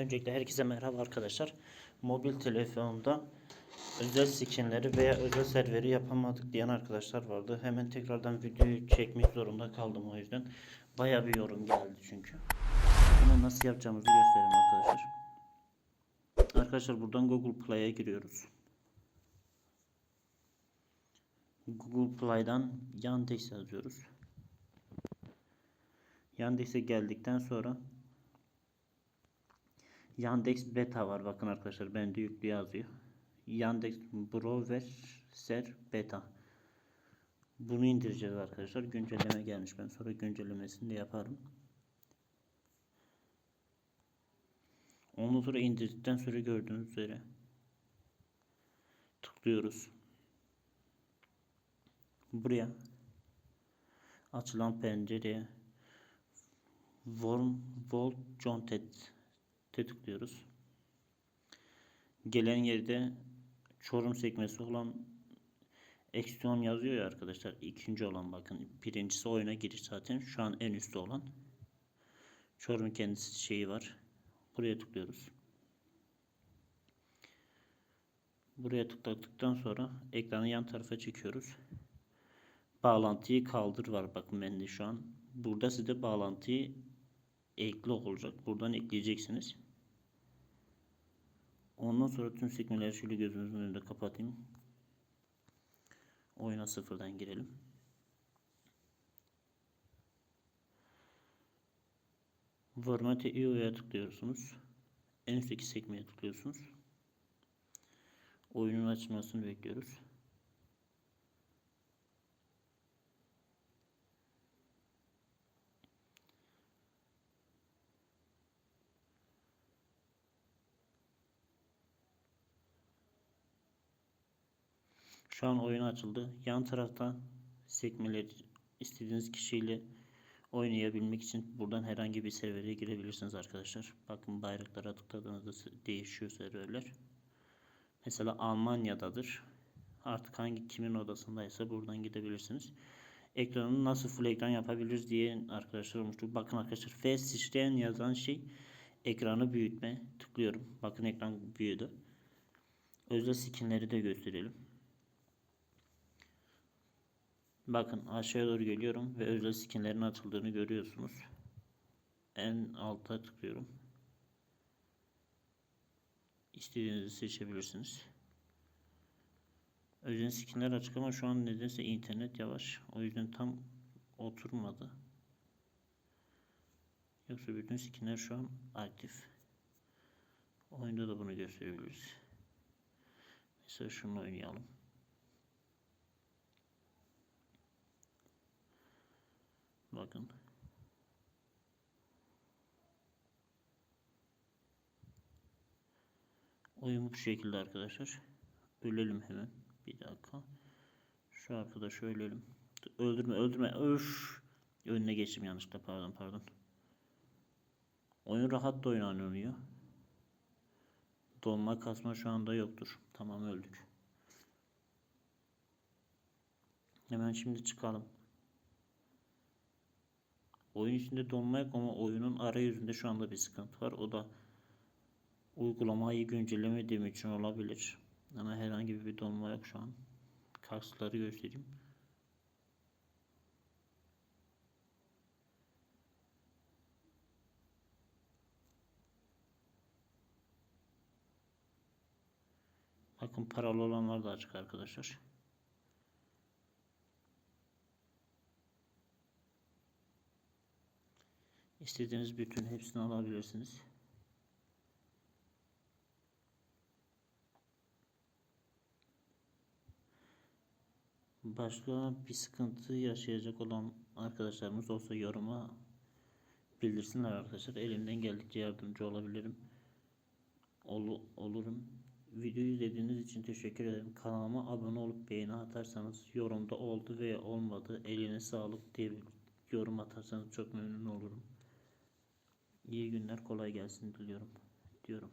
Öncelikle herkese merhaba arkadaşlar. Mobil telefonda özel skinleri veya özel serveri yapamadık diyen arkadaşlar vardı. Hemen tekrardan videoyu çekmek zorunda kaldım o yüzden. Baya bir yorum geldi çünkü. Bunu nasıl yapacağımızı göstereyim arkadaşlar. Arkadaşlar buradan Google Play'e giriyoruz. Google Play'dan Yandex yazıyoruz. Yandex'e geldikten sonra Yandex Beta var bakın arkadaşlar bende yüklü yazıyor. Yandex Browser Beta. Bunu indireceğiz arkadaşlar. Güncelleme gelmiş. Ben sonra güncellemesini de yaparım. Ondan sonra indirdikten sonra gördüğünüz üzere tıklıyoruz. Buraya açılan pencereye Warm Volt Jontet tıklıyoruz. Gelen yerde Çorum sekmesi olan Eksiyon yazıyor ya arkadaşlar. İkinci olan bakın. Birincisi oyuna giriş zaten. Şu an en üstte olan. Çorum kendisi şeyi var. Buraya tıklıyoruz. Buraya tıkladıktan sonra ekranı yan tarafa çekiyoruz. Bağlantıyı kaldır var. Bakın bende şu an. Burada size bağlantıyı ekli olacak. Buradan ekleyeceksiniz. Ondan sonra tüm sekmeleri şöyle gözünüzün önünde kapatayım. Oyuna sıfırdan girelim. Formate IO'ya tıklıyorsunuz. En üstteki sekmeye tıklıyorsunuz. Oyunun açılmasını bekliyoruz. Şu an oyun açıldı. Yan tarafta sekmeleri istediğiniz kişiyle oynayabilmek için buradan herhangi bir servere girebilirsiniz arkadaşlar. Bakın bayraklara tıkladığınızda değişiyor serverler. Mesela Almanya'dadır. Artık hangi kimin odasındaysa buradan gidebilirsiniz. Ekranını nasıl full ekran yapabiliriz diye arkadaşlar olmuştu. Bakın arkadaşlar Fast yazan şey ekranı büyütme. Tıklıyorum. Bakın ekran büyüdü. Özel skinleri de gösterelim. Bakın aşağıya doğru geliyorum ve özel skinlerin atıldığını görüyorsunuz. En alta tıklıyorum. İstediğinizi seçebilirsiniz. Özel skinler açık ama şu an nedense internet yavaş. O yüzden tam oturmadı. Yoksa bütün skinler şu an aktif. Oyunda da bunu gösterebiliriz. Mesela şunu oynayalım. Bakın. Oyun bu şekilde arkadaşlar. Ölelim hemen. Bir dakika. Şu arkadaşı ölelim. Öldürme öldürme. Öf. Önüne geçtim yanlışlıkla pardon pardon. Oyun rahat da oynanıyor. Donma kasma şu anda yoktur. Tamam öldük. Hemen şimdi çıkalım. Oyun içinde donma yok ama oyunun arayüzünde şu anda bir sıkıntı var. O da uygulamayı güncellemediğim için olabilir. Ama herhangi bir donma yok şu an. Karsları göstereyim. Bakın paralı olanlar da açık arkadaşlar. İstediğiniz bütün hepsini alabilirsiniz. Başka bir sıkıntı yaşayacak olan arkadaşlarımız olsa yoruma bildirsinler arkadaşlar. Elimden geldikçe yardımcı olabilirim. Ol, olurum. Videoyu izlediğiniz için teşekkür ederim. Kanalıma abone olup beğeni atarsanız yorumda oldu veya olmadı eline sağlık diye yorum atarsanız çok memnun olurum. İyi günler kolay gelsin diliyorum diyorum.